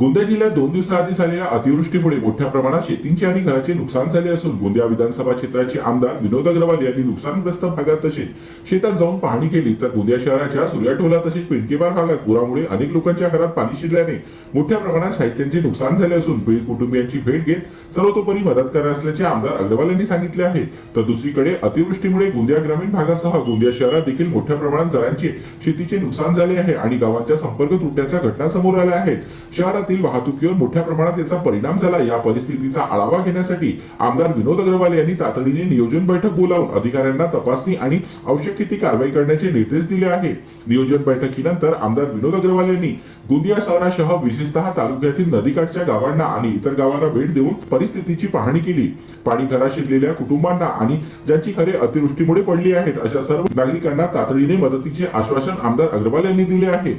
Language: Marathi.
गोंदिया जिल्ह्यात दोन दिवसाआधी झालेल्या अतिवृष्टीमुळे मोठ्या प्रमाणात शेतींचे आणि घराचे नुकसान झाले असून गोंदिया विधानसभा क्षेत्राचे आमदार विनोद अग्रवाल यांनी नुकसानग्रस्त भागात तसेच शेतात जाऊन पाहणी केली. तर गोंदिया शहराच्या सूर्याटोला तसेच पिंडकेबार भागात पुरामुळे अनेक लोकांच्या घरात पाणी शिरल्याने मोठ्या प्रमाणात साहित्यांचे नुकसान झाले असून पीडित कुटुंबियांची भेट घेत सर्वतोपरी मदत करणार असल्याचे आमदार अग्रवाल यांनी सांगितले आहे. तर दुसरीकडे अतिवृष्टीमुळे गोंदिया ग्रामीण भागासह गोंदिया शहरात देखील मोठ्या प्रमाणात घरांचे शेतीचे नुकसान झाले आहे आणि गावांच्या संपर्क तुटण्याच्या घटना समोर आल्या आहेत. शहरात शहरातील वाहतुकीवर मोठ्या प्रमाणात याचा परिणाम झाला. या परिस्थितीचा आढावा घेण्यासाठी आमदार विनोद अग्रवाल यांनी तातडीने नियोजन बैठक बोलावून अधिकाऱ्यांना तपासणी आणि आवश्यक ती कारवाई करण्याचे निर्देश दिले आहे नियोजन बैठकीनंतर आमदार विनोद अग्रवाल यांनी गोंदिया शहरासह विशेषतः तालुक्यातील नदीकाठच्या गावांना आणि इतर गावांना भेट देऊन परिस्थितीची पाहणी केली. पाणी घरा शिरलेल्या कुटुंबांना आणि ज्यांची घरे अतिवृष्टीमुळे पडली आहेत अशा सर्व नागरिकांना तातडीने मदतीचे आश्वासन आमदार अग्रवाल यांनी दिले आहे.